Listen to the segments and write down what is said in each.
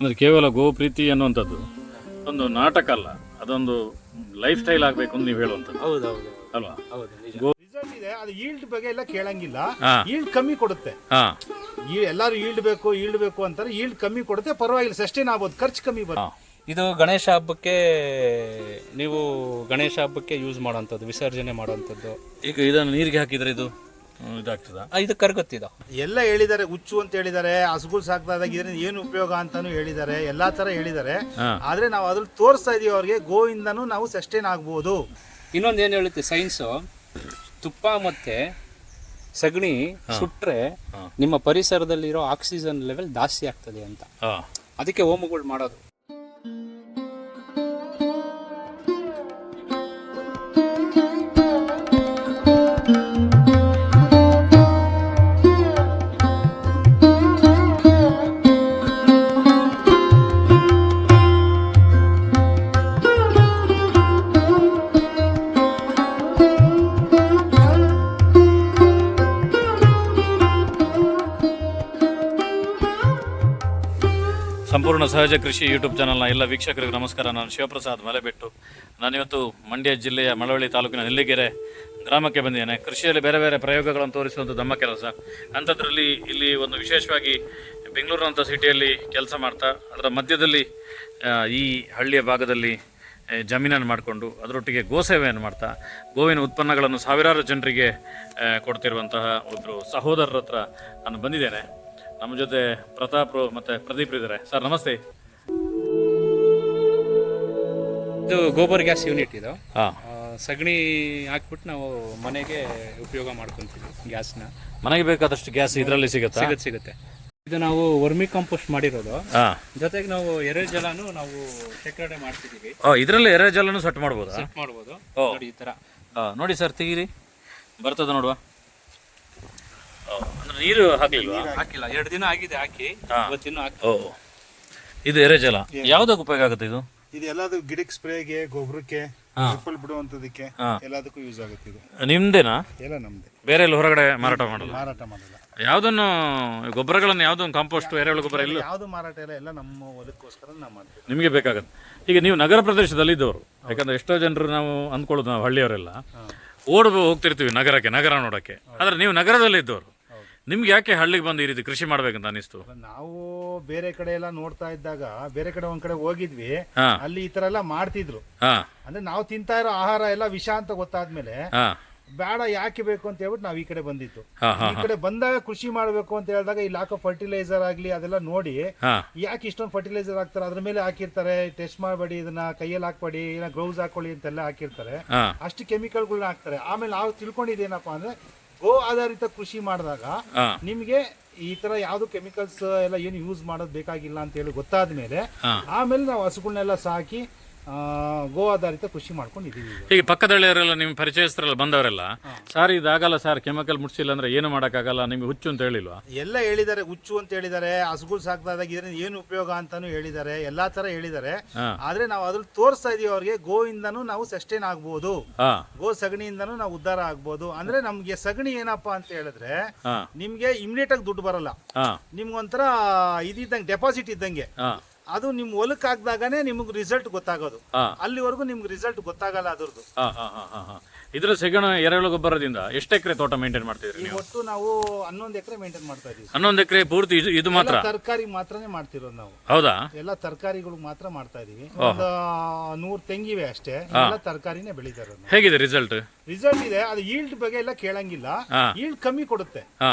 ಅಂದರೆ ಕೇವಲ ಗೋ ಪ್ರೀತಿ ಅನ್ನುವಂಥದ್ದು ಒಂದು ನಾಟಕ ಅಲ್ಲ ಅದೊಂದು ಲೈಫ್ ಸ್ಟೈಲ್ ಆಗಬೇಕು ಅಂತ ನೀವು ಹೇಳುವಂಥದ್ದು. ಹೌದೌದು ಅಲ್ವಾ? ಹೌದು ನಿಜ. ರಿಸಲ್ಟ್ ಇದೆ ಅದು ಈಲ್ಡ್ ಬಗ್ಗೆ ಎಲ್ಲ ಕೇಳಂಗಿಲ್ಲ. ಹಾ. ಈಲ್ಡ್ ಕಮ್ಮಿ ಕೊಡುತ್ತೆ. ಹಾಂ. ಈ ಎಲ್ಲರೂ ಈಲ್ಡ್ ಬೇಕು ಈಲ್ಡ್ ಬೇಕು ಅಂತಾರೆ ಈಲ್ಡ್ ಕಮ್ಮಿ ಕೊಡುತ್ತೆ ಪರವಾಗಿಲ್ಲ ಸಸ್ಟೈನ್ ಆಗ್ಬೋದು ಖರ್ಚು ಕಮ್ಮಿ ಬರುತ್ತೆ. ಹಾಂ. ಇದು ಗಣೇಶ ಹಬ್ಬಕ್ಕೆ ನೀವು ಗಣೇಶ ಹಬ್ಬಕ್ಕೆ ಯೂಸ್ ಮಾಡೋಂಥದ್ದು ವಿಸರ್ಜನೆ ಮಾಡೋಂಥದ್ದು ಈಗ ಇದನ್ನು ನೀರಿಗೆ ಹಾಕಿದ್ರೆ ಇದು? ಇದಾಗ್ತದಾ. ಆ, ಇದು ಕರ್ಗತ್ತಿದ. ಎಲ್ಲ ಹೇಳಿದ್ದಾರೆ ಹುಚ್ಚು ಅಂತ ಹೇಳಿದ್ದಾರೆ ಹಸುಗಳು ಸಾಕದಾಗ ಇದರಿಂದ ಏನು ಉಪಯೋಗ ಅಂತಾನು ಹೇಳಿದ್ದಾರೆ ಎಲ್ಲಾ ತರ ಹೇಳಿದ್ದಾರೆ. ಆದ್ರೆ ನಾವು ಅದ್ರಲ್ಲಿ ತೋರಿಸ್ತಾ ಇದೀವಿ ಅವ್ರಿಗೆ ಗೋವಿಂದನು ನಾವು ಸಸ್ಟೈನ್ ಆಗ್ಬೋದು. ಇನ್ನೊಂದು ಏನು ಹೇಳುತ್ತೆ ಸೈನ್ಸ್ ತುಪ್ಪ ಮತ್ತೆ ಸಗಣಿ ಸುಟ್ರೆ ನಿಮ್ಮ ಪರಿಸರದಲ್ಲಿರೋ ಆಕ್ಸಿಜನ್ ಲೆವೆಲ್ ಜಾಸ್ತಿ ಆಗ್ತದೆ ಅಂತ. ಅದಕ್ಕೆ ಹೋಮಗಳು ಮಾಡೋದು. ಸಹಜ ಕೃಷಿ ಯೂಟ್ಯೂಬ್ ಚಾನಲ್ನ ಎಲ್ಲ ವೀಕ್ಷಕರಿಗೆ ನಮಸ್ಕಾರ. ನಾನು ಶಿವಪ್ರಸಾದ್ ಮಲೆಬೆಟ್ಟು. ನಾನಿವತ್ತು ಮಂಡ್ಯ ಜಿಲ್ಲೆಯ ಮಳವಳ್ಳಿ ತಾಲೂಕಿನ ನೆಲ್ಲಿಗೆರೆ ಗ್ರಾಮಕ್ಕೆ ಬಂದಿದ್ದೇನೆ. ಕೃಷಿಯಲ್ಲಿ ಬೇರೆ ಬೇರೆ ಪ್ರಯೋಗಗಳನ್ನು ತೋರಿಸುವಂಥ ನಮ್ಮ ಕೆಲಸ. ಅಂಥದ್ರಲ್ಲಿ ಇಲ್ಲಿ ಒಂದು ವಿಶೇಷವಾಗಿ ಬೆಂಗಳೂರಿನಂಥ ಸಿಟಿಯಲ್ಲಿ ಕೆಲಸ ಮಾಡ್ತಾ, ಅದರ ಮಧ್ಯದಲ್ಲಿ ಈ ಹಳ್ಳಿಯ ಭಾಗದಲ್ಲಿ ಜಮೀನನ್ನು ಮಾಡಿಕೊಂಡು, ಅದರೊಟ್ಟಿಗೆ ಗೋಸೇವೆಯನ್ನು ಮಾಡ್ತಾ, ಗೋವಿನ ಉತ್ಪನ್ನಗಳನ್ನು ಸಾವಿರಾರು ಜನರಿಗೆ ಕೊಡ್ತಿರುವಂತಹ ಒಬ್ಬರು ಸಹೋದರರ ಹತ್ರ ನಾನು ಬಂದಿದ್ದೇನೆ. ನಮ್ಮ ಜೊತೆ ಪ್ರತಾಪ್ ಮತ್ತೆ ಪ್ರದೀಪ್ ಇದ್ದಾರೆ ಸರ್ ನಮಸ್ತೆ. ಇದು ಗೋಬರ್ ಗ್ಯಾಸ್ ಯೂನಿಟ್ ಇದು. ಹಾಂ. ಸಗಣಿ ಹಾಕ್ಬಿಟ್ಟು ನಾವು ಮನೆಗೆ ಉಪಯೋಗ ಮಾಡ್ಕೊಂತೀವಿ ಗ್ಯಾಸ್ನ. ಮನೆಗೆ ಬೇಕಾದಷ್ಟು ಗ್ಯಾಸ್ ಇದರಲ್ಲಿ ಸಿಗುತ್ತಾ? ಸಿಗುತ್ತೆ ಸಿಗುತ್ತೆ. ಇದು ನಾವು ವರ್ಮಿ ಕಾಂಪೋಸ್ಟ್ ಮಾಡಿರೋದು. ಹಾಂ. ಜೊತೆಗೆ ನಾವು ಎರೆಜಲನು ನಾವು ಶೇಖರಣೆ ಮಾಡ್ತಿದ್ದೀವಿ. ಓ ಇದರಲ್ಲಿ ಎರೆ ಜಲನು ಸೆಟ್ ಮಾಡ್ಬೋದು? ಸೆಟ್ ಮಾಡ್ಬೋದು. ಓ. ನೋಡಿ ಈ ತರ ಆ, ನೋಡಿ ಸರ್ ತೆಗೀರಿ. ಬರ್ತದ ನೋಡುವ. ಓ, ನೀರು ಹಾಕ್ಲಿಲ್ವಾ ಹಾಕಿಲ್ಲ. ಎರಡು ದಿನ ಆಗಿದೆ ಹಾಕಿ. ಹಾ. ಇವತ್ತಿನ್ನೂ ಹಾಕಿ ಓ ಇದು ಎರೆ ಜಲ. ಯಾವುದಕ್ಕೆ ಉಪಯೋಗ ಆಗುತ್ತೆ ಇದು? ಇದು ಎಲ್ಲದೂ ಗಿಡಕ್ಕೆ ಸ್ಪ್ರೇಗೆ ಗೊಬ್ಬರಕ್ಕೆ ಸಿಂಪಲ್ ಬಿಡುವಂತದಕ್ಕೆ. ಎಲ್ಲದಕ್ಕೂ ಯೂಸ್ ಆಗುತ್ತೆ ಇದು. ನಿಮ್ದೇನಾ? ಎಲ್ಲ ನಮ್ದೆ. ಬೇರೆ ಎಲ್ಲ ಹೊರಗಡೆ ಮಾರಾಟ ಮಾಡಲ್ಲ ಮಾರಾಟ ಮಾಡಲ್ಲ. ಯಾವುದನ್ನು ಗೊಬ್ಬರಗಳನ್ನು ಯಾವ್ದೊಂದು ಕಾಂಪೋಸ್ಟ್ ಎರೆಹುಳು ಗೊಬ್ಬರ ಇಲ್ಲ? ಯಾವ್ದು ಮಾರಾಟ ಇಲ್ಲ ಎಲ್ಲ ನಮ್ಮ ಹೊಲಕ್ಕೋಸ್ಕರ ನಾವು ಮಾಡ್ತೀವಿ. ನಿಮಗೆ ಬೇಕಾಗುತ್ತೆ. ಈಗ ನೀವು ನಗರ ಪ್ರದೇಶದಲ್ಲಿ ಇದ್ದವರು ಯಾಕಂದ್ರೆ ಎಷ್ಟೋ ಜನರು ನಾವು ಅಂದ್ಕೊಳ್ಳೋದು ನಾವು ಹಳ್ಳಿಯವರೆಲ್ಲ ಓಡ್ ಹೋಗ್ತಿರ್ತೀವಿ ನಗರಕ್ಕೆ ನಗರ ನೋಡೋಕ್ಕೆ. ಆದ್ರೆ ನೀವು ನಗರದಲ್ಲಿ ಇದ್ದವರು ನಿಮ್ಗೆ ಯಾಕೆ ಹಳ್ಳಿಗೆ ಬಂದು ಈ ರೀತಿ ಕೃಷಿ ಮಾಡ್ಬೇಕಂತ ಅನಿಸ್ತು ನಾವು ಬೇರೆ ಕಡೆ ಎಲ್ಲ ನೋಡ್ತಾ ಇದ್ದಾಗ ಬೇರೆ ಕಡೆ ಒಂದ್ ಕಡೆ ಹೋಗಿದ್ವಿ ಹಾ. ಅಲ್ಲಿ ಈ ತರ ಎಲ್ಲ ಮಾಡ್ತಿದ್ರು. ಹಾ. ಅಂದ್ರೆ ನಾವು ತಿಂತಾ ಇರೋ ಆಹಾರ ಎಲ್ಲ ವಿಷ ಅಂತ ಗೊತ್ತಾದ್ಮೇಲೆ ಹಾ. ಬೇಡ ಯಾಕೆ ಬೇಕು ಅಂತ ಹೇಳ್ಬಿಟ್ಟು ನಾವು ಈ ಕಡೆ ಬಂದಿತ್ತು ಹಾ ಹಾ ಈ ಕಡೆ ಬಂದಾಗ ಕೃಷಿ ಮಾಡಬೇಕು ಅಂತ ಹೇಳಿದಾಗ ಇಲ್ಲಿ ಹಾಕೋ ಫರ್ಟಿಲೈಸರ್ ಆಗ್ಲಿ ಅದೆಲ್ಲ ನೋಡಿ ಹಾ. ಯಾಕೆ ಇಷ್ಟೊಂದು ಫರ್ಟಿಲೈಸರ್ ಹಾಕ್ತಾರೆ? ಅದ್ರ ಮೇಲೆ ಹಾಕಿರ್ತಾರೆ ಟೆಸ್ಟ್ ಮಾಡಬೇಡಿ ಇದನ್ನ ಕೈಯಲ್ಲಿ ಹಾಕ್ಬೇಡಿ ಇಲ್ಲ ಗ್ಲೌಸ್ ಹಾಕೊಳ್ಳಿ ಅಂತೆಲ್ಲ ಹಾಕಿರ್ತಾರೆ. ಹಾ. ಅಷ್ಟು ಕೆಮಿಕಲ್ಗಳನ್ನ ಹಾಕ್ತಾರೆ. ಆಮೇಲೆ ನಾವು ತಿಳ್ಕೊಂಡಿದ್ದೇನಪ್ಪ ಅಂದ್ರೆ ಗೋ ಆಧಾರಿತ ಕೃಷಿ ಮಾಡಿದಾಗ ಹಾ ನಿಮಗೆ ಈ ತರ ಯಾವ್ದು ಕೆಮಿಕಲ್ಸ್ ಎಲ್ಲ ಏನು ಯೂಸ್ ಮಾಡೋದು ಬೇಕಾಗಿಲ್ಲ ಅಂತ ಹೇಳಿ ಗೊತ್ತಾದ್ಮೇಲೆ. ಆಮೇಲೆ ನಾವು ಹಸುಗಳನ್ನೆಲ್ಲ ಸಾಕಿ ಗೋ ಆಧಾರಿತ ಕೃಷಿ ಮಾಡ್ಕೊಂಡಿದ್ದೀವಿ ಈಗ. ಈಗ ಪಕ್ಕದಳ್ಳಿಯವರೆಲ್ಲ ನಿಮ್ಮ ಪರಿಚಯಸ್ಥರೆಲ್ಲ ಬಂದವರೆಲ್ಲ ಸರ್ ಇದಾಗಲ್ಲ ಸರ್ ಕೆಮಿಕಲ್ ಮುಟ್ಸಿಲ್ಲ ಅಂದ್ರೆ ಏನು ಮಾಡೋಕ್ಕಾಗಲ್ಲ ನಿಮ್ಗೆ ಹುಚ್ಚು ಅಂತ ಹೇಳಿಲ್ವಾ? ಎಲ್ಲ ಹೇಳಿದ್ದಾರೆ ಹುಚ್ಚು ಅಂತ ಹೇಳಿದ್ದಾರೆ ಹಸುಗಳು ಸಾಕ್ದಾಗ ಇದರಿಂದ ಏನು ಉಪಯೋಗ ಅಂತಾನು ಹೇಳಿದ್ದಾರೆ ಎಲ್ಲಾ ತರ ಹೇಳಿದ್ದಾರೆ. ಹಾ. ಆದ್ರೆ ನಾವು ಅದ್ರಲ್ಲಿ ತೋರಿಸ್ತಾ ಇದೀವಿ ಅವ್ರಿಗೆ ಗೋವಿಂದನೂ ನಾವು ಸಸ್ಟೈನ್ ಆಗ್ಬೋದು. ಹಾ. ಗೋ ಸಗಣಿಯಿಂದನೂ ನಾವು ಉದ್ಧಾರ ಆಗ್ಬೋದು. ಅಂದ್ರೆ ನಮ್ಗೆ ಸಗಣಿ ಏನಪ್ಪಾ ಅಂತ ಹೇಳಿದ್ರೆ ಹಾ. ನಿಮ್ಗೆ ಇಮಿಡಿಯೇಟ್ ಆಗಿ ದುಡ್ಡು ಬರಲ್ಲ. ಹಾ. ನಿಮ್ಗೊಂಥರ ಇದ್ದಂಗೆ ಡೆಪಾಸಿಟ್ ಇದ್ದಂಗೆ. ಹಾ. ಅದು ನಿಮ್ ಹೊಲಕ್ ಹಾಕ್ದಾಗನೇ ನಿಮ್ಗೆ ರಿಸಲ್ಟ್ ಗೊತ್ತಾಗೋದು. ಹಾ ಅಲ್ಲಿವರೆಗೂ ನಿಮ್ಗೆ ರಿಸಲ್ಟ್ ಗೊತ್ತಾಗಲ್ಲ ಅದ್ರದ್ದು. ಹಾ ಹಾ ಹಾ ಹಾ ಹಾ ಇದ್ರ ಸೆಗಣ ಎರೆಹುಳ ಗೊಬ್ಬರದಿಂದ ಎಷ್ಟು ಎಕರೆ ತೋಟ ಮೇಂಟೈನ್ ಮಾಡ್ತಿದ್ರಿ ನೀವು? ಒಟ್ಟು ನಾವು ಹನ್ನೊಂದು ಎಕರೆ ಮೇಂಟೈನ್ ಮಾಡ್ತಾ ಇದೀವಿ. ಹನ್ನೊಂದು ಎಕರೆ ಪೂರ್ತಿ ಇದು ಇದು ಮಾತ್ರ? ತರಕಾರಿ ಮಾತ್ರನೇ ಮಾಡ್ತಿರೋದು ನಾವು. ಹೌದಾ? ಎಲ್ಲ ತರಕಾರಿಗಳು ಮಾತ್ರ ಮಾಡ್ತಾ ಇದೀವಿ. ಒಂದು ನೂರ್ ತೆಂಗಿವೆ ಅಷ್ಟೇ. ಎಲ್ಲ ತರಕಾರಿನೇ ಬೆಳೀತಾ ಇರೋದು ಹೇಗಿದೆ ರಿಸಲ್ಟ್ ರಿಸಲ್ಟ್ ಇದೆ. ಅದು ಈಲ್ಡ್ ಬಗ್ಗೆ ಎಲ್ಲ ಕೇಳಂಗಿಲ್ಲ. ಹಾ. ಈಲ್ಡ್ ಕಮ್ಮಿ ಕೊಡುತ್ತೆ. ಹಾ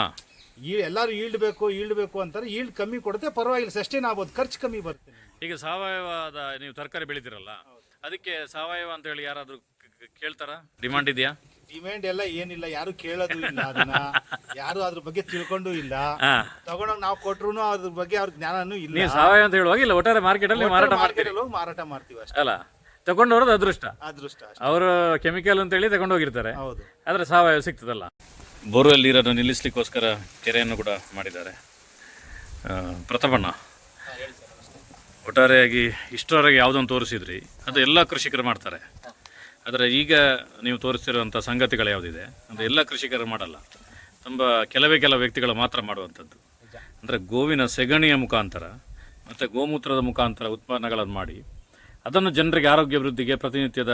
ಈ ಎಲ್ಲರೂ ಈಲ್ಡ್ ಬೇಕು ಈಲ್ಡ್ ಬೇಕು ಅಂತಾರೆ. ಈಲ್ಡ್ ಕಮ್ಮಿ ಕೊಡುತ್ತೆ ಪರವಾಗಿಲ್ಲ. ಸಸ್ಟೈನ್ ಆಗ್ಬೋದು. ಖರ್ಚು ಕಮ್ಮಿ ಬರುತ್ತೆ. ಈಗ ಸಾವಯವದ ನೀವು ತರಕಾರಿ ಬೆಳಿತೀರಲ್ಲ ಅದಕ್ಕೆ ಸಾವಯವ ಅಂತ ಹೇಳಿ ಯಾರಾದ್ರೂ ಕೇಳ್ತಾರಾ? ಡಿಮಾಂಡ್ ಇದೆಯಾ? ಡಿಮ್ಯಾಂಡ್ ಎಲ್ಲ ಏನಿಲ್ಲ. ಯಾರು ಕೇಳೋದು ಇಲ್ಲ ಅದನ್ನ. ಯಾರು ಅದ್ರ ಬಗ್ಗೆ ತಿಳ್ಕೊಂಡು ಇಲ್ಲ. ತಗೊಂಡೋಗಿ ನಾವು ಕೊಟ್ರು ಅದ್ರ ಬಗ್ಗೆ ಅವ್ರ ಜ್ಞಾನನೂ ಇಲ್ಲ. ಸಾವಯವ ಅಂತ ಹೇಳುವಾಗ ಇಲ್ಲ ಒಟ್ಟಾರೆ ಮಾರ್ಕೆಟ್ ಅಲ್ಲಿ ಮಾರಾಟ ಮಾಡ್ತೀರಿ. ಹೋಗಿ ಮಾರಾಟ ಮಾಡ್ತೀವಿ ಅಷ್ಟೇ. ಅಲ್ಲ ತಗೊಂಡವ್ರದ್ದು ಅದೃಷ್ಟ. ಅದೃಷ್ಟ. ಅವರು ಕೆಮಿಕಲ್ ಅಂತ ಹೇಳಿ ತಗೊಂಡು ಹೋಗಿರ್ತಾರೆ ಹೌದು. ಆದ್ರೆ ಸಾವಯವ ಸಿಗ್ತದಲ್ಲ. ಬೋರ್ವೆಲ್ ನೀರನ್ನು ನಿಲ್ಲಿಸಲಿಕ್ಕೋಸ್ಕರ ಕೆರೆಯನ್ನು ಕೂಡ ಮಾಡಿದ್ದಾರೆ. ಪ್ರಥಮಣ್ಣ ಪ್ರತಾಪಣ್ಣ ಒಟ್ಟಾರೆಯಾಗಿ ಇಷ್ಟರವರೆಗೆ ಯಾವುದನ್ನು ತೋರಿಸಿದ್ರಿ? ಅದು ಎಲ್ಲ ಕೃಷಿಕರು ಮಾಡ್ತಾರೆ. ಆದರೆ ಈಗ ನೀವು ತೋರಿಸ್ತಿರುವಂಥ ಸಂಗತಿಗಳು ಯಾವುದಿದೆ? ಅಂದರೆ ಎಲ್ಲ ಕೃಷಿಕರು ಮಾಡಲ್ಲ. ತುಂಬ ಕೆಲವೇ ಕೆಲ ವ್ಯಕ್ತಿಗಳು ಮಾತ್ರ ಮಾಡುವಂಥದ್ದು. ಅಂದರೆ ಗೋವಿನ ಸೆಗಣಿಯ ಮುಖಾಂತರ ಮತ್ತು ಗೋಮೂತ್ರದ ಮುಖಾಂತರ ಉತ್ಪನ್ನಗಳನ್ನು ಮಾಡಿ ಅದನ್ನು ಜನರಿಗೆ ಆರೋಗ್ಯ ವೃದ್ಧಿಗೆ ಪ್ರತಿನಿತ್ಯದ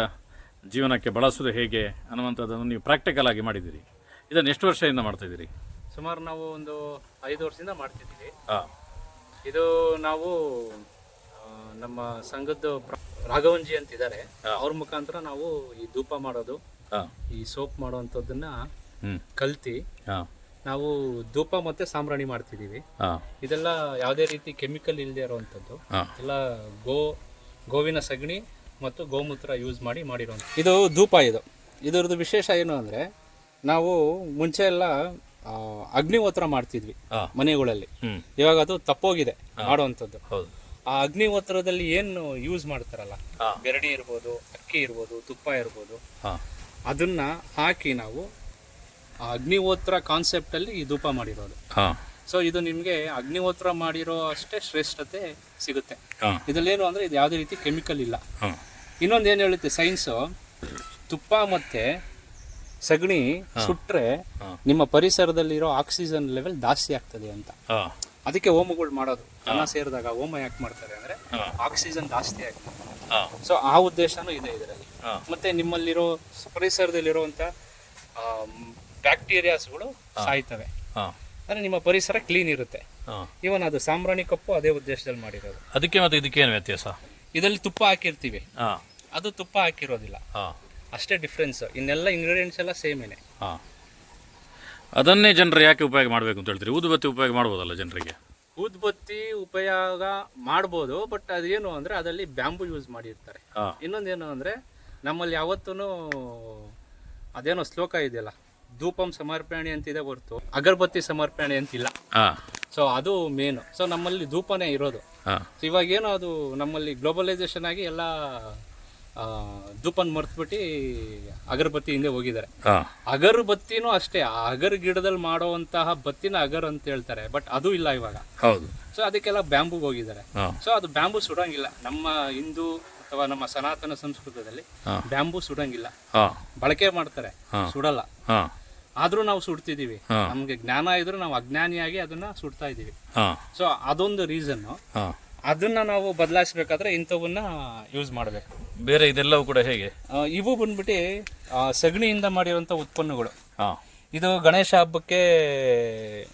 ಜೀವನಕ್ಕೆ ಬಳಸೋದು ಹೇಗೆ ಅನ್ನುವಂಥದ್ದನ್ನು ನೀವು ಪ್ರಾಕ್ಟಿಕಲ್ ಆಗಿ ಮಾಡಿದ್ದೀರಿ. ಇದನ್ನು ಎಷ್ಟು ವರ್ಷದಿಂದ ಮಾಡ್ತಾ ಇದ್ದೀರಿ? ಸುಮಾರು ನಾವು ಒಂದು ಐದು ವರ್ಷದಿಂದ ಮಾಡ್ತಿದ್ದೀವಿ. ಹಾಂ. ಇದು ನಾವು ಆ, ನಮ್ಮ ಸಂಘದ ಪ್ರ- ರಾಘವನ್ಜಿ ಅಂತಿದ್ದಾರೆ. ಅವ್ರ ಮುಖಾಂತರ ನಾವು ಈ ಧೂಪ ಮಾಡೋದು ಹಾಂ. ಈ ಸೋಪ್ ಮಾಡೋವಂಥದ್ದನ್ನ ಹ್ಞೂ ಕಲ್ತಿ ಹಾಂ. ನಾವು ಧೂಪ ಮತ್ತೆ ಸಾಂಬ್ರಾಣಿ ಮಾಡ್ತಿದ್ದೀವಿ. ಹಾಂ. ಇದೆಲ್ಲ ಯಾವುದೇ ರೀತಿ ಕೆಮಿಕಲ್ ಇಲ್ಲದೆ ಇರುವಂಥದ್ದು. ಹಾಂ. ಎಲ್ಲ ಗೋ ಗೋವಿನ ಸಗಣಿ ಮತ್ತು ಗೋಮೂತ್ರ ಯೂಸ್ ಮಾಡಿ ಮಾಡಿರೋಂಥ ಇದು ಧೂಪ ಇದು. ಇದರದ್ದು ವಿಶೇಷ ಏನು ಅಂದರೆ ನಾವು ಮುಂಚೆ ಎಲ್ಲ ಅಗ್ನಿಹೋತ್ರ ಮಾಡ್ತಿದ್ವಿ ಮನೆಗಳಲ್ಲಿ. ಇವಾಗ ಅದು ತಪ್ಪೋಗಿದೆ ಮಾಡುವಂಥದ್ದು. ಆ ಅಗ್ನಿಹೋತ್ರದಲ್ಲಿ ಏನು ಯೂಸ್ ಮಾಡ್ತಾರಲ್ಲ? ಬೆರಡಿ ಇರ್ಬೋದು ಅಕ್ಕಿ ಇರ್ಬೋದು ತುಪ್ಪ ಇರ್ಬೋದು. ಅದನ್ನ ಹಾಕಿ ನಾವು ಆ ಅಗ್ನಿಹೋತ್ರ ಕಾನ್ಸೆಪ್ಟಲ್ಲಿ ಈ ಧೂಪ ಮಾಡಿರೋದು. ಸೊ ಇದು ನಿಮಗೆ ಅಗ್ನಿಹೋತ್ರ ಮಾಡಿರೋ ಅಷ್ಟೇ ಶ್ರೇಷ್ಠತೆ ಸಿಗುತ್ತೆ. ಇದರಲ್ಲಿ ಏನು ಅಂದ್ರೆ ಇದು ಯಾವುದೇ ರೀತಿ ಕೆಮಿಕಲ್ ಇಲ್ಲ. ಇನ್ನೊಂದು ಏನು ಹೇಳುತ್ತೆ? ಸೈನ್ಸು ತುಪ್ಪ ಮತ್ತು ಸಗಣಿ ಸುಟ್ರೆ ನಿಮ್ಮ ಪರಿಸರದಲ್ಲಿರೋ ಆಕ್ಸಿಜನ್ ಲೆವೆಲ್ ಜಾಸ್ತಿ ಆಗ್ತದೆ ಅಂತ. ಅದಕ್ಕೆ ಹೋಮಗಳು ಮಾಡೋದು. ಹಣ ಸೇರಿದಾಗ ಹೋಮ ಯಾಕೆ ಮಾಡ್ತಾರೆ ಅಂದ್ರೆ ಆಕ್ಸಿಜನ್ ಜಾಸ್ತಿ ಆಗ್ತದೆ. ಸೊ ಆ ಉದ್ದೇಶನೂ ಇದೆ ಇದರಲ್ಲಿ. ಮತ್ತೆ ನಿಮ್ಮಲ್ಲಿರೋ ಪರಿಸರದಲ್ಲಿರುವಂತ ಬ್ಯಾಕ್ಟೀರಿಯಾಸ್ಗಳು ಸಾಯ್ತವೆ. ಅಂದ್ರೆ ನಿಮ್ಮ ಪರಿಸರ ಕ್ಲೀನ್ ಇರುತ್ತೆ. ಈವನ್ ಇವನ್ ಅದು ಸಾಂಬ್ರಾಣಿ ಕಪ್ಪು ಅದೇ ಉದ್ದೇಶದಲ್ಲಿ ಮಾಡಿರೋದು. ಅದಕ್ಕೆ ಮತ್ತೆ ಇದಕ್ಕೆ ಏನು ವ್ಯತ್ಯಾಸ? ಇದರಲ್ಲಿ ತುಪ್ಪ ಹಾಕಿರ್ತೀವಿ. ಅದು ತುಪ್ಪ ಹಾಕಿರೋದಿಲ್ಲ. ಅಷ್ಟೇ ಡಿಫ್ರೆನ್ಸ್ ಇನ್ನೆಲ್ಲ ಇಂಗ್ರೀಡಿಯೆಂಟ್ಸ್ ಎಲ್ಲ ಸೇಮೇನೆ ಹಾಂ. ಅದನ್ನೇ ಜನರು ಯಾಕೆ ಉಪಯೋಗ ಮಾಡಬೇಕು ಅಂತ ಹೇಳ್ತೀರಿ? ಊದುಬತ್ತಿ ಉಪಯೋಗ ಮಾಡ್ಬೋದಲ್ಲ ಜನರಿಗೆ? ಊದ್ಬತ್ತಿ ಉಪಯೋಗ ಮಾಡ್ಬೋದು ಬಟ್ ಅದೇನು ಅಂದರೆ ಅದರಲ್ಲಿ ಬ್ಯಾಂಬು ಯೂಸ್ ಮಾಡಿರ್ತಾರೆ. ಹಾಂ. ಇನ್ನೊಂದೇನು ಅಂದರೆ ನಮ್ಮಲ್ಲಿ ಯಾವತ್ತೂ ಅದೇನೋ ಶ್ಲೋಕ ಇದೆಯಲ್ಲ ಧೂಪಂ ಸಮರ್ಪಣೆ ಅಂತಿದೆ ಹೊರತು ಅಗರಬತ್ತಿ ಸಮರ್ಪಣೆ ಅಂತಿಲ್ಲ. ಹಾಂ. ಸೊ ಅದು ಮೇನು ಸೊ ನಮ್ಮಲ್ಲಿ ಧೂಪನೇ ಇರೋದು. ಹಾಂ. ಸೊ ಇವಾಗೇನು ಅದು ನಮ್ಮಲ್ಲಿ ಗ್ಲೋಬಲೈಸೇಷನ್ ಆಗಿ ಎಲ್ಲ ಧೂಪನ್ ಮರ್ತ್ಬಿಟ್ಟು ಅಗರಬತ್ತಿ ಹಿಂದೆ ಹೋಗಿದ್ದಾರೆ ಅಗರಬತ್ತಿನೂ ಅಷ್ಟೇ ಆ ಅಗರ್ ಗಿಡದಲ್ಲಿ ಮಾಡುವಂತಹ ಬತ್ತಿನ ಅಗರ್ ಅಂತ ಹೇಳ್ತಾರೆ ಬಟ್ ಅದು ಇಲ್ಲ ಇವಾಗ. ಹೌದು. ಸೊ ಅದಕ್ಕೆಲ್ಲ ಬ್ಯಾಂಬುಗೆ ಹೋಗಿದ್ದಾರೆ. ಸೊ ಅದು ಬ್ಯಾಂಬೂ ಸುಡಂಗಿಲ್ಲ. ನಮ್ಮ ಹಿಂದೂ ಅಥವಾ ನಮ್ಮ ಸನಾತನ ಸಂಸ್ಕೃತದಲ್ಲಿ ಬ್ಯಾಂಬೂ ಸುಡಂಗಿಲ್ಲ. ಬಳಕೆ ಮಾಡ್ತಾರೆ ಸುಡಲ್ಲ. ಆದ್ರೂ ನಾವು ಸುಡ್ತಿದೀವಿ. ನಮ್ಗೆ ಜ್ಞಾನ ಇದ್ರೂ ನಾವು ಅಜ್ಞಾನಿಯಾಗಿ ಅದನ್ನ ಸುಡ್ತಾ ಇದೀವಿ ಸೊ ಅದೊಂದು ರೀಸನ್ ಅದನ್ನ ನಾವು ಬದಲಾಯಿಸಬೇಕಾದ್ರೆ ಇಂಥವನ್ನ ಯೂಸ್ ಮಾಡಬೇಕು. ಬೇರೆ ಇದೆಲ್ಲವೂ ಕೂಡ ಹೇಗೆ? ಇವು ಬಂದ್ಬಿಟ್ಟು ಆ, ಸಗಣಿಯಿಂದ ಮಾಡಿರುವಂಥ ಉತ್ಪನ್ನಗಳು. ಹಾಂ. ಇದು ಗಣೇಶ ಹಬ್ಬಕ್ಕೆ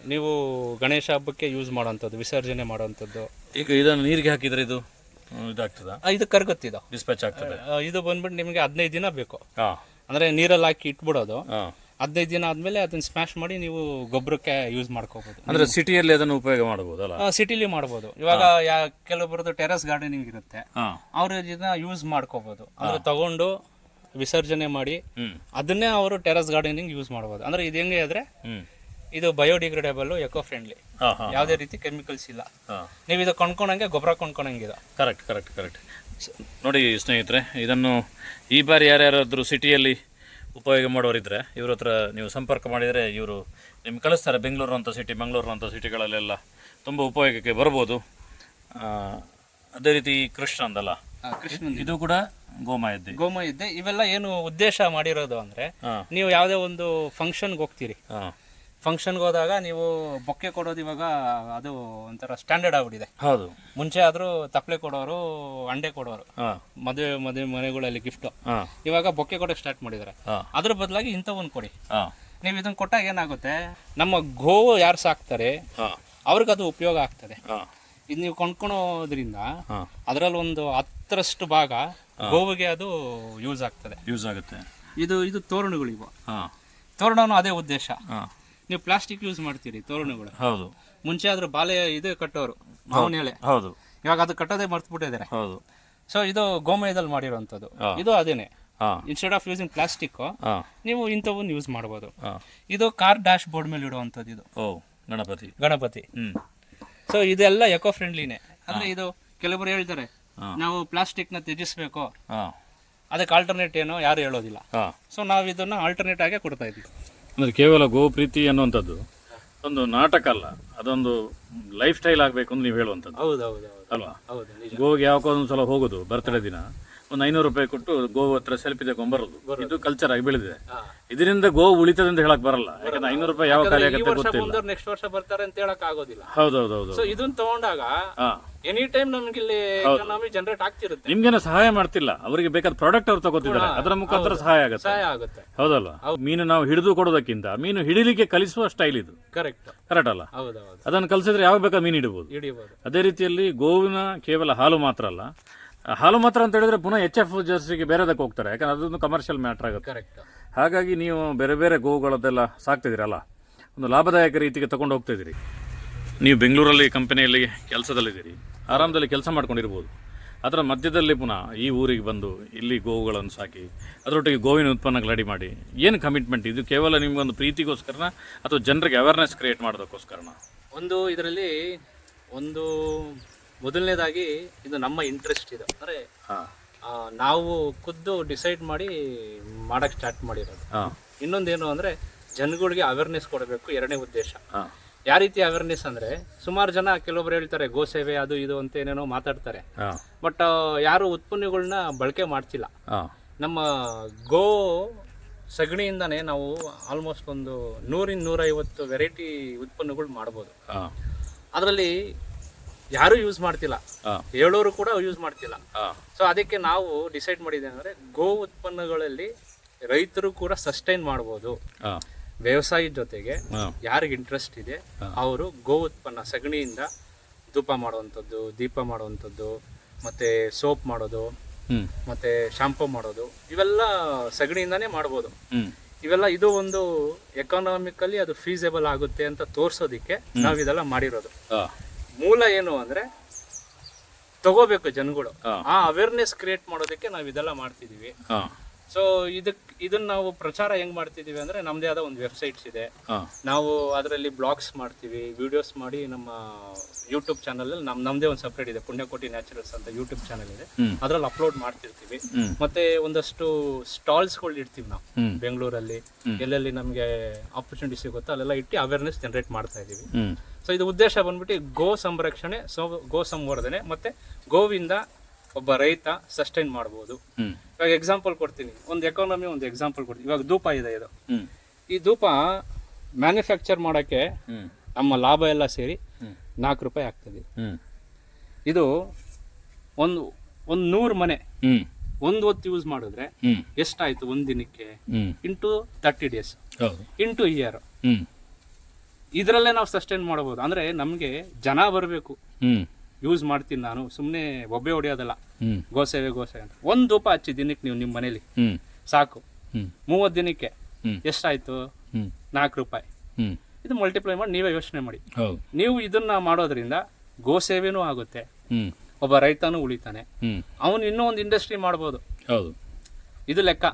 ನೀವು ಗಣೇಶ ಹಬ್ಬಕ್ಕೆ ಯೂಸ್ ಮಾಡೋವಂಥದ್ದು ವಿಸರ್ಜನೆ ಮಾಡೋವಂಥದ್ದು. ಈಗ ಇದನ್ನು ನೀರಿಗೆ ಹಾಕಿದ್ರೆ ಇದು ಹ್ಮ್, ಇದಾಗ್ತದಾ? ಆ, ಇದು ಕರ್ಗತ್ತಿದು ಡಿಸ್ಪ್ಯಾಚ್ ಆಗ್ತದೆ. ಇದು ಬಂದ್ಬಿಟ್ಟು ನಿಮಗೆ ಹದಿನೈದು ದಿನ ಬೇಕು. ಹಾಂ. ಅಂದರೆ ನೀರಲ್ಲಿ ಹಾಕಿ ಇಟ್ಬಿಡೋದು. ಹಾಂ. ಹದಿನೈದು ದಿನ ಆದಮೇಲೆ ಅದನ್ನ ಸ್ಮ್ಯಾಶ್ ಮಾಡಿ ನೀವು ಗೊಬ್ಬರಕ್ಕೆ ಯೂಸ್ ಮಾಡ್ಕೋಬೋದು. ಅಂದ್ರೆ ಸಿಟಿಯಲ್ಲಿ ಅದನ್ನು ಉಪಯೋಗ ಮಾಡ್ಬೋದಲ್ಲ ಸಿಟಿಲಿ ಮಾಡ್ಬೋದು. ಇವಾಗ ಯಾ ಕೆಲವೊಬ್ಬರದ್ದು ಟೆರೆಸ್ ಗಾರ್ಡನಿಂಗ್ ಇರುತ್ತೆ. ಅವ್ರ ಇದನ್ನ ಯೂಸ್ ಮಾಡ್ಕೋಬೋದು. ಅಂದ್ರೆ ತಗೊಂಡು ವಿಸರ್ಜನೆ ಮಾಡಿ ಅದನ್ನೇ ಅವರು ಟೆರೆಸ್ ಗಾರ್ಡನಿಂಗ್ ಯೂಸ್ ಮಾಡ್ಬೋದು. ಅಂದ್ರೆ ಇದು ಹೆಂಗೆ ಆದ್ರೆ ಇದು ಬಯೋಡಿಗ್ರೇಡೇಬಲ್ ಎಕೋ ಫ್ರೆಂಡ್ಲಿ ಯಾವುದೇ ರೀತಿ ಕೆಮಿಕಲ್ಸ್ ಇಲ್ಲ. ನೀವು ಇದು ಕೊಂಡ್ಕೊಂಡಂಗೆ ಗೊಬ್ಬರ ಕೊಂಡ್ಕೊಂಡಂಗಿದೆ ಕರೆಕ್ಟ್ ಕರೆಕ್ಟ್ ಕರೆಕ್ಟ್ ನೋಡಿ ಸ್ನೇಹಿತರೆ ಇದನ್ನು ಈ ಬಾರಿ ಯಾರ್ಯಾರಾದ್ರೂ ಸಿಟಿಯಲ್ಲಿ ಉಪಯೋಗ ಮಾಡೋರಿದ್ದರೆ ಇವ್ರ ಹತ್ರ ನೀವು ಸಂಪರ್ಕ ಮಾಡಿದರೆ ಇವರು ನಿಮ್ಗೆ ಕಳಿಸ್ತಾರೆ ಬೆಂಗಳೂರು ಅಂತ ಸಿಟಿ ಮಂಗಳೂರು ಅಂತ ಸಿಟಿಗಳಲ್ಲೆಲ್ಲ ತುಂಬ ಉಪಯೋಗಕ್ಕೆ ಬರ್ಬೋದು. ಆ, ಅದೇ ರೀತಿ ಕೃಷ್ಣ ಅಂದಲ್ಲ ಕೃಷ್ಣ ಇದು ಕೂಡ ಗೋಮಯದ್ದೆ. ಗೋಮ ಇದ್ದೆ ಇವೆಲ್ಲ ಏನು ಉದ್ದೇಶ ಮಾಡಿರೋದು ಅಂದ್ರೆ ನೀವು ಯಾವುದೇ ಒಂದು ಫಂಕ್ಷನ್ಗೆ ಹೋಗ್ತೀರಿ. ಹಾಂ. ಫಂಕ್ಷನ್ಗೆ ಹೋದಾಗ ನೀವು ಬೊಕ್ಕೆ ಕೊಡೋದು ಇವಾಗ ಅದು ಒಂಥರ ಸ್ಟ್ಯಾಂಡರ್ಡ್ ಆಗ್ಬಿಟ್ಟಿದೆ. ಹೌದು. ಮುಂಚೆ ಆದರೂ ತಪ್ಪಲೆ ಕೊಡೋರು ಅಂಡೆ ಕೊಡೋರು ಮದುವೆ ಮದುವೆ ಮನೆಗಳಲ್ಲಿ ಗಿಫ್ಟ್ ಇವಾಗ ಬೊಕ್ಕೆ ಕೊಡೋಕೆ ಸ್ಟಾರ್ಟ್ ಮಾಡಿದ್ದಾರೆ ಅದ್ರ ಬದಲಾಗಿ ಇಂಥವನ್ನ ಕೊಡಿ. ನೀವು ಇದನ್ನ ಕೊಟ್ಟಾಗ ಏನಾಗುತ್ತೆ? ನಮ್ಮ ಗೋವು ಯಾರು ಸಾಕ್ತಾರೆ? ಅವ್ರಿಗೆ ಅದು ಉಪಯೋಗ ಆಗ್ತದೆ. ಇದು ನೀವು ಕೊಂಡ್ಕೊಳೋದ್ರಿಂದ ಅದರಲ್ಲಿ ಒಂದು ಹತ್ತರಷ್ಟು ಭಾಗ ಗೋವಿಗೆ ಅದು ಯೂಸ್ ಆಗ್ತದೆ. ಯೂಸ್ ಆಗುತ್ತೆ. ಇದು ಇದು ತೋರಣಗಳು ಇವು ತೋರಣನೂ ಅದೇ ಉದ್ದೇಶ. ನೀವು ಪ್ಲಾಸ್ಟಿಕ್ ಯೂಸ್ ಮಾಡ್ತೀರಿ ತೋರಣಗಳು. ಹೌದು. ಮುಂಚೆ ಆದ್ರೂ ಬಾಲೆ ಇದು ಕಟ್ಟೋರು ಮಾವಿನ ಎಲೆ. ಹೌದು. ಇವಾಗ ಅದು ಕಟ್ಟೋದೇ ಮರ್ತ್ಬಿಟ್ಟಿದ್ದಾರೆ ಹೌದು. ಸೊ ಇದು ಗೋಮಯದಲ್ಲಿ ಮಾಡಿರೋಂಥದ್ದು ಇದು ಅದೇನೆ. ಇನ್ಸ್ಟೆಡ್ ಆಫ್ ಯೂಸಿಂಗ್ ಪ್ಲಾಸ್ಟಿಕ್ ನೀವು ಇಂಥವನ್ನ ಯೂಸ್ ಮಾಡ್ಬೋದು. ಇದು ಕಾರ್ ಡ್ಯಾಶ್ ಬೋರ್ಡ್ ಮೇಲೆ ಇಡುವಂಥದ್ದು ಇದು. ಓ ಗಣಪತಿ. ಗಣಪತಿ. ಸೊ ಇದೆಲ್ಲ ಎಕೋ ಫ್ರೆಂಡ್ಲಿನೇ ಅಂದ್ರೆ ಇದು ಕೆಲವರು ಹೇಳ್ತಾರೆ ನಾವು ನಾವು ನ ತ್ಯಜಿಸ್ಬೇಕು. ಅದಕ್ಕೆ ಆಲ್ಟರ್ನೇಟ್ ಏನೋ ಯಾರು ಹೇಳೋದಿಲ್ಲ. ಸೊ ನಾವು ಇದನ್ನ ಆಲ್ಟರ್ನೇಟ್ ಆಗಿ ಕೊಡ್ತಾ ಇದ್ದೀವಿ. ಅಂದರೆ ಕೇವಲ ಗೋಪ್ರೀತಿ ಅನ್ನುವಂಥದ್ದು ಒಂದು ನಾಟಕ ಅಲ್ಲ ಅದೊಂದು ಲೈಫ್ ಸ್ಟೈಲ್ ಆಗಬೇಕು ಅಂತ ನೀವು ಹೇಳುವಂಥದ್ದು. ಹೌದು ಹೌದು ಹೌದು. ಅಲ್ವಾ? ಹೌದು ನಿಜ. ಗೋವಿಗೆ ಯಾವಾಗ ಒಂದು ಸಲ ಹೋಗೋದು ಬರ್ತ್ಡೇ ದಿನ. ಒಂದು ಐನೂರು ರೂಪಾಯಿ ಕೊಟ್ಟು ಗೋವು ಹತ್ರ ಸೆಲ್ಫಿ ತಗೊಂಡ್ಬರೋದು ಇದು ಕಲ್ಚರ್ ಆಗಿ ಬೆಳೆದಿದೆ. ಇದರಿಂದ ಗೋವು ಉಳಿತದೆ ಅಂತ ಹೇಳಕ್ ಬರಲ್ಲ. ಯಾಕಂದ್ರೆ ಐನೂರು ರೂಪಾಯಿ ಯಾವ ಖಾಲಿ ಆಗುತ್ತೆ ಗೊತ್ತಿಲ್ಲ. ನೆಕ್ಸ್ಟ್ ವರ್ಷ ಬರ್ತಾರೆ ಅಂತ ಹೇಳಕ್ ಆಗೋದಿಲ್ಲ. ಹೌದೌದೌದು. ಸೊ ಇದನ್ನ ತಗೊಂಡಾಗ ಎನಿ ಟೈಮ್ ನಮ್ಗೆ ಇಲ್ಲಿ ಎಕಾನಮಿ ಜನರೇಟ್ ಆಗ್ತಿರುತ್ತೆ. ನಿಮ್ಗೇನು ಸಹಾಯ ಮಾಡ್ತಿಲ್ಲ. ಅವರಿಗೆ ಬೇಕಾದ ಪ್ರಾಡಕ್ಟ್ ಅವ್ರು ತಗೋತಿದ್ದಾರೆ. ಅದರ ಮುಖಾಂತರ ಸಹಾಯ ಆಗುತ್ತೆ. ಸಹಾಯ ಆಗುತ್ತೆ. ಹೌದಲ್ವಾ? ಮೀನು ನಾವು ಹಿಡಿದು ಕೊಡೋದಕ್ಕಿಂತ ಮೀನು ಹಿಡಿಲಿಕ್ಕೆ ಕಲಿಸುವ ಸ್ಟೈಲ್ ಇದು. ಕರೆಕ್ಟ್ ಕರೆಕ್ಟ್ ಅಲ್ಲ? ಹೌದೌದು. ಅದನ್ನು ಕಲಿಸಿದ್ರೆ ಯಾವ ಬೇಕಾ ಮೀನು ಹಿಡಬಹುದು ಅದೇ ರೀತಿಯಲ್ಲಿ ಗೋವಿನ ಕೇವಲ ಹಾಲು ಮಾತ್ರ ಅಲ್ಲ. ಹಾಲು ಮಾತ್ರ ಅಂತ ಹೇಳಿದ್ರೆ ಪುನಃ ಎಚ್ ಎಫ್ ಜರ್ಸಿಗೆ ಬೇರೆದಕ್ಕೆ ಹೋಗ್ತಾರೆ. ಯಾಕಂದ್ರೆ ಅದೊಂದು ಕಮರ್ಷಿಯಲ್ ಮ್ಯಾಟರ್ ಆಗುತ್ತೆ. ಕರೆಕ್ಟ್ ಹಾಗಾಗಿ ನೀವು ಬೇರೆ ಬೇರೆ ಗೋವುಗಳದೆಲ್ಲ ಸಾಕ್ತಿದ್ದೀರಲ್ಲ? ಒಂದು ಲಾಭದಾಯಕ ರೀತಿಗೆ ತಗೊಂಡು ಹೋಗ್ತಾ ಇದ್ದೀರಿ. ನೀವು ಬೆಂಗಳೂರಲ್ಲಿ ಕಂಪನಿಯಲ್ಲಿ ಕೆಲಸದಲ್ಲಿದ್ದೀರಿ. ಆರಾಮದಲ್ಲಿ ಕೆಲಸ ಮಾಡ್ಕೊಂಡಿರ್ಬೋದು. ಅದರ ಮಧ್ಯದಲ್ಲಿ ಪುನಃ ಈ ಊರಿಗೆ ಬಂದು ಇಲ್ಲಿ ಗೋವುಗಳನ್ನು ಸಾಕಿ ಅದರೊಟ್ಟಿಗೆ ಗೋವಿನ ಉತ್ಪನ್ನಗಳು ರೆಡಿ ಮಾಡಿ ಏನು ಕಮಿಟ್ಮೆಂಟ್ ಇದು ಕೇವಲ ನಿಮ್ಗೊಂದು ಪ್ರೀತಿಗೋಸ್ಕರನ ಅಥವಾ ಜನರಿಗೆ ಅವೇರ್ನೆಸ್ ಕ್ರಿಯೇಟ್ ಮಾಡೋದಕ್ಕೋಸ್ಕರನ? ಒಂದು ಇದರಲ್ಲಿ ಒಂದು ಮೊದಲನೇದಾಗಿ ಇದು ನಮ್ಮ ಇಂಟ್ರೆಸ್ಟ್ ಇದೆ. ಅಂದ್ರೆ ನಾವು ಖುದ್ದು ಡಿಸೈಡ್ ಮಾಡಿ ಮಾಡಕ್ ಸ್ಟಾರ್ಟ್ ಮಾಡಿರೋದು. ಇನ್ನೊಂದೇನು ಅಂದ್ರೆ ಜನಗಳಿಗೆ ಅವೇರ್ನೆಸ್ ಕೊಡಬೇಕು ಎರಡನೇ ಉದ್ದೇಶ. ಯಾವ ರೀತಿ ಅವೇರ್ನೆಸ್ ಅಂದ್ರೆ ಸುಮಾರು ಜನ ಕೆಲವೊಬ್ರು ಹೇಳ್ತಾರೆ ಗೋ ಸೇವೆ ಅದು ಇದು ಅಂತ ಏನೇನೋ ಮಾತಾಡ್ತಾರೆ. ಬಟ್ ಯಾರು ಉತ್ಪನ್ನಗಳನ್ನ ಬಳಕೆ ಮಾಡ್ತಿಲ್ಲ. ನಮ್ಮ ಗೋ ಸಗಣಿಯಿಂದನೇ ನಾವು ಆಲ್ಮೋಸ್ಟ್ ಒಂದು ನೂರಿಂದ ನೂರೈವತ್ತು ವೆರೈಟಿ ಉತ್ಪನ್ನಗಳು ಮಾಡ್ಬೋದು. ಅದರಲ್ಲಿ ಯಾರೂ ಯೂಸ್ ಮಾಡ್ತಿಲ್ಲ. ಹೇಳೋರು ಕೂಡ ಯೂಸ್ ಮಾಡ್ತಿಲ್ಲ. ಸೊ ಅದಕ್ಕೆ ನಾವು ಡಿಸೈಡ್ ಮಾಡಿದ್ದೇವೆ ಅಂದ್ರೆ ಗೋ ಉತ್ಪನ್ನಗಳಲ್ಲಿ ರೈತರು ಕೂಡ ಸಸ್ಟೈನ್ ಮಾಡಬಹುದು ವ್ಯವಸಾಯದ ಜೊತೆಗೆ ಯಾರಿಗೆ ಇಂಟ್ರೆಸ್ಟ್ ಇದೆ ಅವರು ಗೋ ಉತ್ಪನ್ನ ಸಗಣಿಯಿಂದ ಧೂಪ ಮಾಡುವಂಥದ್ದು ದೀಪ ಮಾಡುವಂಥದ್ದು ಮತ್ತೆ ಸೋಪ್ ಮಾಡೋದು ಮತ್ತೆ ಶಾಂಪೂ ಮಾಡೋದು ಇವೆಲ್ಲ ಸಗಣಿಯಿಂದಾನೇ ಮಾಡ್ಬೋದು. ಇವೆಲ್ಲ ಇದು ಒಂದು ಎಕನಾಮಿಕಲಿ ಅದು ಫೀಸೆಬಲ್ ಆಗುತ್ತೆ ಅಂತ ತೋರ್ಸೋದಿಕ್ಕೆ ನಾವು ಇದೆಲ್ಲ ಮಾಡಿರೋದು. ಮೂಲ ಏನು ಅಂದ್ರೆ ತಗೋಬೇಕು ಜನಗಳು. ಆ ಅವೇರ್ನೆಸ್ ಕ್ರಿಯೇಟ್ ಮಾಡೋದಕ್ಕೆ ನಾವು ಇದೆಲ್ಲ ಮಾಡ್ತಿದೀವಿ ಸೊ ಇದಕ್ ಇದನ್ನ ನಾವು ಪ್ರಚಾರ ಹೆಂಗ್ ಮಾಡ್ತಿದೀವಿ ಅಂದ್ರೆ ನಮ್ದೇ ಆದ ಒಂದು ವೆಬ್ಸೈಟ್ಸ್ ಇದೆ. ನಾವು ಅದರಲ್ಲಿ ಬ್ಲಾಗ್ಸ್ ಮಾಡ್ತೀವಿ ವಿಡಿಯೋಸ್ ಮಾಡಿ ನಮ್ಮ ಯೂಟ್ಯೂಬ್ ಚಾನಲ್ ನಮ್ ನಮ್ದೇ ಒಂದು ಸಪ್ರೇಟ್ ಇದೆ ಪುಣ್ಯಕೋಟಿ ನ್ಯಾಚುರಲ್ಸ್ ಅಂತ ಯೂಟ್ಯೂಬ್ ಚಾನಲ್ ಇದೆ. ಅದ್ರಲ್ಲಿ ಅಪ್ಲೋಡ್ ಮಾಡ್ತಿರ್ತೀವಿ. ಮತ್ತೆ ಒಂದಷ್ಟು ಸ್ಟಾಲ್ಸ್ಗಳು ಇಡ್ತೀವಿ ನಾವು ಬೆಂಗಳೂರಲ್ಲಿ ಎಲ್ಲೆಲ್ಲಿ ನಮ್ಗೆ ಆಪರ್ಚುನಿಟಿ ಸಿಗುತ್ತೋ ಅಲ್ಲೆಲ್ಲ ಇಟ್ಟು ಅವೇರ್ನೆಸ್ ಜನರೇಟ್ ಮಾಡ್ತಾ ಇದೀವಿ ಸೊ ಇದು ಉದ್ದೇಶ ಬಂದ್ಬಿಟ್ಟು ಗೋ ಸಂರಕ್ಷಣೆ ಸೊ ಗೋ ಸಂವರ್ಧನೆ ಮತ್ತೆ ಗೋವಿಂದ ಒಬ್ಬ ರೈತ ಸಸ್ಟೈನ್ ಮಾಡ್ಬೋದು. ಇವಾಗ ಎಕ್ಸಾಂಪಲ್ ಕೊಡ್ತೀನಿ. ಒಂದು ಎಕಾನಮಿ ಒಂದು ಎಕ್ಸಾಂಪಲ್ ಕೊಡ್ತೀನಿ. ಇವಾಗ ಧೂಪ ಇದೆ ಇದು. ಈ ಧೂಪ ಮ್ಯಾನುಫ್ಯಾಕ್ಚರ್ ಮಾಡೋಕ್ಕೆ ನಮ್ಮ ಲಾಭ ಎಲ್ಲ ಸೇರಿ ನಾಲ್ಕು ರೂಪಾಯಿ ಆಗ್ತದೆ. ಇದು ಒಂದು ಒಂದು ನೂರು ಮನೆ ಒಂದು ಹೊತ್ತು ಯೂಸ್ ಮಾಡಿದ್ರೆ ಎಷ್ಟಾಯ್ತು ಒಂದು ದಿನಕ್ಕೆ? Into thirty days into year ಇದರಲ್ಲೇ ನಾವು ಸಸ್ಟೈನ್ ಮಾಡ್ಬೋದು. ಅಂದ್ರೆ ನಮಗೆ ಜನ ಬರಬೇಕು. ಯೂಸ್ ಮಾಡ್ತೀನಿ ನಾನು. ಸುಮ್ಮನೆ ಒಬ್ಬೆ ಹೊಡೆಯೋದಲ್ಲ. ಗೋಸೇವೆ ಗೋಸೇವೆ ಅಂತ. ಒಂದು ಧೂಪ ಹಚ್ಚಿ ದಿನಕ್ಕೆ ನೀವು ನಿಮ್ಮ ಮನೇಲಿ. ಸಾಕು. ಮೂವತ್ತು ದಿನಕ್ಕೆ. ಎಷ್ಟಾಯ್ತು? ನಾಲ್ಕು ರೂಪಾಯಿ. ಇದು ಮಲ್ಟಿಪ್ಲೈ ಮಾಡಿ ನೀವೇ ಯೋಚನೆ ಮಾಡಿ. ನೀವು ಇದನ್ನ ಮಾಡೋದ್ರಿಂದ ಗೋಸೇವೆನೂ ಆಗುತ್ತೆ. ಒಬ್ಬ ರೈತನೂ ಉಳಿತಾನೆ. ಅವನು ಇನ್ನೂ ಒಂದು ಇಂಡಸ್ಟ್ರಿ ಮಾಡ್ಬೋದು ಇದು ಲೆಕ್ಕ.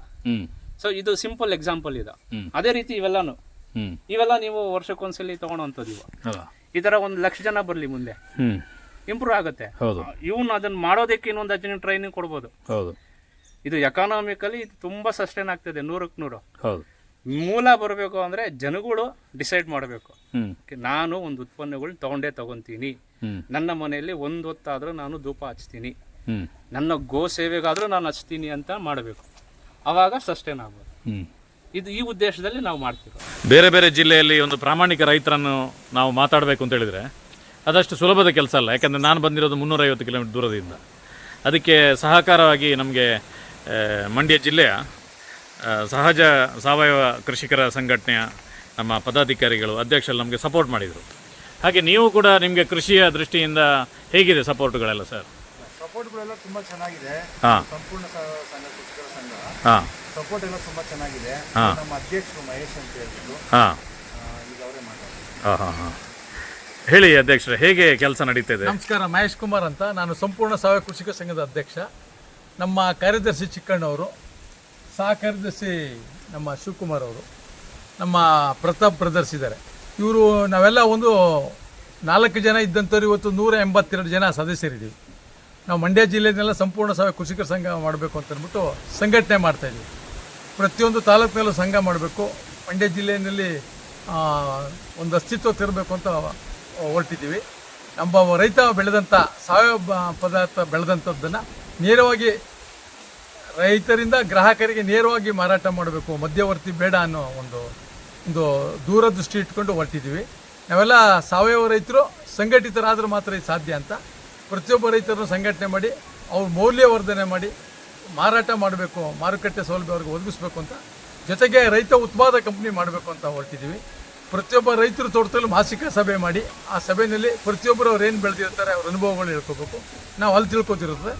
ಸೊ ಇದು ಸಿಂಪಲ್ ಎಕ್ಸಾಂಪಲ್ ಇದು. ಅದೇ ರೀತಿ ಇವೆಲ್ಲಾನು. ಇವೆಲ್ಲ ನೀವು ವರ್ಷಕ್ಕೊಂದ್ಸಲಿ ಅಲ್ಲ ಈ ತರ ಒಂದು ಲಕ್ಷ ಜನ ಬರಲಿ ಮುಂದೆ. ಇಂಪ್ರೂವ್ ಆಗುತ್ತೆ. ಹೌದು. ಇವನು ಅದನ್ನ ಮಾಡೋದಕ್ಕೆ ಇನ್ನೊಂದು ಹತ್ತು ಟ್ರೈನಿಂಗ್ ಕೊಡ್ಬೋದು. ಹೌದು. ಇದು ಎಕಾನಮಿಕಲಿ ಇದು ತುಂಬ ಸಸ್ಟೈನ್ ಆಗ್ತದೆ ನೂರಕ್ಕೆ ನೂರು. ಹೌದು. ಮೂಲ ಬರಬೇಕು ಅಂದರೆ ಜನಗಳು ಡಿಸೈಡ್ ಮಾಡಬೇಕು. ನಾನು ಒಂದು ಉತ್ಪನ್ನಗಳನ್ನ ತಗೊಂಡೇ ತಗೊಂತೀನಿ. ನನ್ನ ಮನೆಯಲ್ಲಿ ಒಂದು ಹೊತ್ತಾದರೂ ನಾನು ಧೂಪ ಹಚ್ತೀನಿ. ನನ್ನ ಗೋ ಸೇವೆಗಾದರೂ ನಾನು ಹಚ್ತೀನಿ ಅಂತ ಮಾಡಬೇಕು. ಅವಾಗ ಸಸ್ಟೈನ್ ಆಗ್ಬೋದು. ಹ್ಞೂ ಇದು ಈ ಉದ್ದೇಶದಲ್ಲಿ ನಾವು ಮಾಡ್ತೀವಿ. ಬೇರೆ ಬೇರೆ ಜಿಲ್ಲೆಯಲ್ಲಿ ಒಂದು ಪ್ರಾಮಾಣಿಕ ರೈತರನ್ನು ನಾವು ಮಾತಾಡಬೇಕು ಅಂತ ಹೇಳಿದರೆ ಅದಷ್ಟು ಸುಲಭದ ಕೆಲಸ ಅಲ್ಲ. ಯಾಕಂದರೆ ನಾನು ಬಂದಿರೋದು ಮುನ್ನೂರೈವತ್ತು ಕಿಲೋಮೀಟರ್ ದೂರದಿಂದ. ಅದಕ್ಕೆ ಸಹಕಾರವಾಗಿ ನಮಗೆ ಮಂಡ್ಯ ಜಿಲ್ಲೆಯ ಸಹಜ ಸಾವಯವ ಕೃಷಿಕರ ಸಂಘಟನೆಯ ನಮ್ಮ ಪದಾಧಿಕಾರಿಗಳು ಅಧ್ಯಕ್ಷರು ನಮಗೆ ಸಪೋರ್ಟ್ ಮಾಡಿದರು. ಹಾಗೆ ನೀವು ಕೂಡ ನಿಮಗೆ ಕೃಷಿಯ ದೃಷ್ಟಿಯಿಂದ ಹೇಗಿದೆ ಸಪೋರ್ಟ್ಗಳೆಲ್ಲ ಸರ್? ಸಪೋರ್ಟ್ಗಳೆಲ್ಲ ತುಂಬ ಚೆನ್ನಾಗಿದೆ. ಹಾಂ. ಸಂಪೂರ್ಣ ಸಂಘ ಕೃಷಿಕರ ಸಂಘ. ಹಾಂ. ಸಪೋರ್ಟ್ ಎಲ್ಲ ತುಂಬ ಚೆನ್ನಾಗಿದೆ. ಹಾ. ನಮ್ಮ ಅಧ್ಯಕ್ಷರು ಮಹೇಶ್ ಅಂತ ಹೇಳ್ಬಿಟ್ಟು ಹಾಂ. ಈಗ ಅವರೇ ಮಾತಾಡ್ತಾರೆ ಹಾಂ ಹಾಂ ಹಾಂ. ಹೇಳಿ ಅಧ್ಯಕ್ಷರೇ, ಹೇಗೆ ಕೆಲಸ ನಡೀತಾ ಇದೆ? ನಮಸ್ಕಾರ, ಮಹೇಶ್ ಕುಮಾರ್ ಅಂತ. ನಾನು ಸಂಪೂರ್ಣ ಸಾವಯವ ಕೃಷಿಕ ಸಂಘದ ಅಧ್ಯಕ್ಷ. ನಮ್ಮ ಕಾರ್ಯದರ್ಶಿ ಚಿಕ್ಕಣ್ಣವರು ಸಹ ಕಾರ್ಯದರ್ಶಿ ನಮ್ಮ ಶಿವಕುಮಾರ್ ಅವರು, ನಮ್ಮ ಪ್ರತಾಪ್ ಬ್ರದರ್ಸ್ ಇವರು ನಾವೆಲ್ಲ ಒಂದು ನಾಲ್ಕು ಜನ ಇದ್ದಂಥವ್ರು ಇವತ್ತು ನೂರ ಎಂಬತ್ತೆರಡು ಜನ ಸದಸ್ಯರಿದ್ದೀವಿ. ನಾವು ಮಂಡ್ಯ ಜಿಲ್ಲೆಯನ್ನೆಲ್ಲ ಸಂಪೂರ್ಣ ಸಾವಯವ ಕೃಷಿಕರ ಸಂಘ ಮಾಡಬೇಕು ಅಂತ ಅಂದ್ಬಿಟ್ಟು ಸಂಘಟನೆ ಮಾಡ್ತಾಯಿದ್ದೀವಿ ಪ್ರತಿಯೊಂದು ತಾಲೂಕಿನಲ್ಲೂ ಸಂಘ ಮಾಡಬೇಕು. ಮಂಡ್ಯ ಜಿಲ್ಲೆಯಲ್ಲಿ ಒಂದು ಅಸ್ತಿತ್ವ ತಿರಬೇಕು ಅಂತ ಹೊರಟಿದ್ದೀವಿ. ನಮ್ಮ ರೈತ ಬೆಳೆದಂಥ, ಸಾವಯವ ಪದಾರ್ಥ ಬೆಳೆದಂಥದ್ದನ್ನು ನೇರವಾಗಿ ರೈತರಿಂದ ಗ್ರಾಹಕರಿಗೆ ನೇರವಾಗಿ ಮಾರಾಟ ಮಾಡಬೇಕು, ಮಧ್ಯವರ್ತಿ ಬೇಡ ಅನ್ನೋ ಒಂದು ಒಂದು ದೂರದೃಷ್ಟಿ ಇಟ್ಕೊಂಡು ಹೊರಟಿದ್ದೀವಿ. ನಾವೆಲ್ಲ ಸಾವಯವ ರೈತರು, ಸಂಘಟಿತರಾದರೂ ಮಾತ್ರ ಇದು ಸಾಧ್ಯ ಅಂತ. ಪ್ರತಿಯೊಬ್ಬ ರೈತರನ್ನು ಸಂಘಟನೆ ಮಾಡಿ, ಅವ್ರ ಮೌಲ್ಯವರ್ಧನೆ ಮಾಡಿ, ಮಾರಾಟ ಮಾಡಬೇಕು, ಮಾರುಕಟ್ಟೆ ಸೌಲಭ್ಯ ಅವ್ರಿಗೆ ಒದಗಿಸ್ಬೇಕು ಅಂತ, ಜೊತೆಗೆ ರೈತ ಉತ್ಪಾದ ಕಂಪ್ನಿ ಮಾಡಬೇಕು ಅಂತ ಹೊರಟಿದ್ದೀವಿ. ಪ್ರತಿಯೊಬ್ಬ ರೈತರು ತೋಟದಲ್ಲಿ ಮಾಸಿಕ ಸಭೆ ಮಾಡಿ, ಆ ಸಭೆಯಲ್ಲಿ ಪ್ರತಿಯೊಬ್ಬರು ಅವ್ರು ಏನು ಬೆಳೆದಿರ್ತಾರೆ, ಅವ್ರ ಅನುಭವಗಳು ಹೇಳ್ಕೋಬೇಕು. ನಾವು ಅಲ್ಲಿ ತಿಳ್ಕೊತಿರ್ತದೆ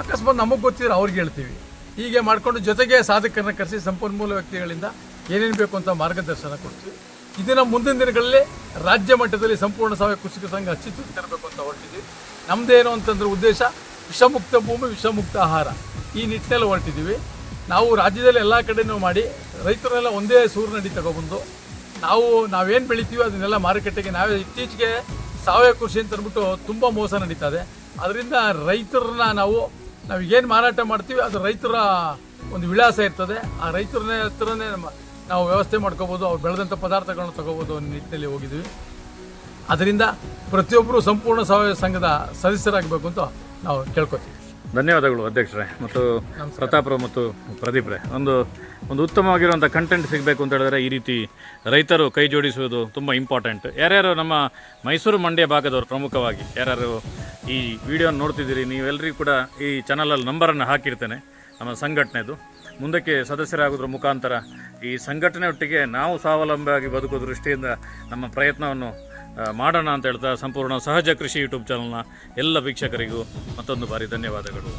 ಅಕಸ್ಮಾತ್ ನಮಗೆ ಗೊತ್ತಿದ್ರೆ ಅವ್ರಿಗೆ ಹೇಳ್ತೀವಿ. ಹೀಗೆ ಮಾಡಿಕೊಂಡು ಜೊತೆಗೆ ಸಾಧಕರನ್ನ ಕರೆಸಿ ಸಂಪನ್ಮೂಲ ವ್ಯಕ್ತಿಗಳಿಂದ ಏನೇನು ಬೇಕು ಅಂತ ಮಾರ್ಗದರ್ಶನ ಕೊಡ್ತೀವಿ. ಇದನ್ನು ಮುಂದಿನ ದಿನಗಳಲ್ಲಿ ರಾಜ್ಯ ಮಟ್ಟದಲ್ಲಿ ಸಂಪೂರ್ಣ ಸಾವಯವ ಕೃಷಿಕ ಸಂಘ ಅಚ್ಚಿತ್ತು ತರಬೇಕು ಅಂತ ಹೊರಟಿದ್ದೀವಿ. ನಮ್ಮದೇನು ಅಂತಂದ್ರೆ ಉದ್ದೇಶ, ವಿಷಮುಕ್ತ ಭೂಮಿ, ವಿಷಮುಕ್ತ ಆಹಾರ. ಈ ನಿಟ್ಟಿನಲ್ಲಿ ಹೊರಟಿದ್ದೀವಿ. ನಾವು ರಾಜ್ಯದಲ್ಲಿ ಎಲ್ಲ ಕಡೆಯೂ ಮಾಡಿ ರೈತರನ್ನೆಲ್ಲ ಒಂದೇ ಸೂರಿನಡಿ ತಗೊಬಂದು ನಾವು ನಾವೇನು ಬೆಳಿತೀವಿ ಅದನ್ನೆಲ್ಲ ಮಾರುಕಟ್ಟೆಗೆ ನಾವೇ ಇತ್ತೀಚೆಗೆ ಸಾವಯವ ಕೃಷಿ ಅಂತ ಅಂದ್ಬಿಟ್ಟು ತುಂಬ ಮೋಸ ನಡೀತಾ ಇದೆ ಅದರಿಂದ ರೈತರನ್ನ ನಾವು ನಾವು ಏನು ಮಾರಾಟ ಮಾಡ್ತೀವಿ, ಅದು ರೈತರ ಒಂದು ವಿಳಾಸ ಇರ್ತದೆ. ಆ ರೈತರ ಹತ್ರನೇ ನಾವು ವ್ಯವಸ್ಥೆ ಮಾಡ್ಕೋಬೋದು, ಅವ್ರು ಬೆಳೆದಂಥ ಪದಾರ್ಥಗಳನ್ನ ತಗೋಬೋದು ಅನ್ನೋ ನಿಟ್ಟಿನಲ್ಲಿ ಹೋಗಿದ್ವಿ. ಅದರಿಂದ ಪ್ರತಿಯೊಬ್ಬರು ಸಂಪೂರ್ಣ ಸಾವಯವ ಸಂಘದ ಸದಸ್ಯರಾಗಬೇಕು ಅಂತ ನಾವು ಕೇಳ್ಕೊತೀವಿ. ಧನ್ಯವಾದಗಳು ಅಧ್ಯಕ್ಷರೇ ಮತ್ತು ಪ್ರತಾಪ್ರ ಮತ್ತು ಪ್ರದೀಪ್ರೆ ಒಂದು ಒಂದು ಉತ್ತಮವಾಗಿರುವಂಥ ಕಂಟೆಂಟ್ ಸಿಗಬೇಕು ಅಂತ ಹೇಳಿದ್ರೆ ಈ ರೀತಿ ರೈತರು ಕೈ ಜೋಡಿಸುವುದು ತುಂಬ ಇಂಪಾರ್ಟೆಂಟ್ ಯಾರ್ಯಾರು ನಮ್ಮ ಮೈಸೂರು ಮಂಡ್ಯ ಭಾಗದವರು ಪ್ರಮುಖವಾಗಿ ಯಾರ್ಯಾರು ಈ ವಿಡಿಯೋ ನೋಡ್ತಿದ್ದೀರಿ ನೀವೆಲ್ಲರಿಗೂ ಕೂಡ ಈ ಚಾನಲಲ್ಲಿ ನಂಬರನ್ನು ಹಾಕಿರ್ತೇನೆ ನಮ್ಮ ಸಂಘಟನೆದು. ಮುಂದಕ್ಕೆ ಸದಸ್ಯರಾಗೋದ್ರ ಮುಖಾಂತರ ಈ ಸಂಘಟನೆಯೊಟ್ಟಿಗೆ ನಾವು ಸ್ವಾವಲಂಬಿಯಾಗಿ ಬದುಕೋ ದೃಷ್ಟಿಯಿಂದ ನಮ್ಮ ಪ್ರಯತ್ನವನ್ನು ಮಾಡೋಣ ಅಂತ ಹೇಳ್ತಾ ಸಂಪೂರ್ಣ ಸಹಜ ಕೃಷಿ ಯೂಟ್ಯೂಬ್ ಚಾನಲ್ನ ಎಲ್ಲ ವೀಕ್ಷಕರಿಗೂ ಮತ್ತೊಂದು ಬಾರಿ ಧನ್ಯವಾದಗಳು.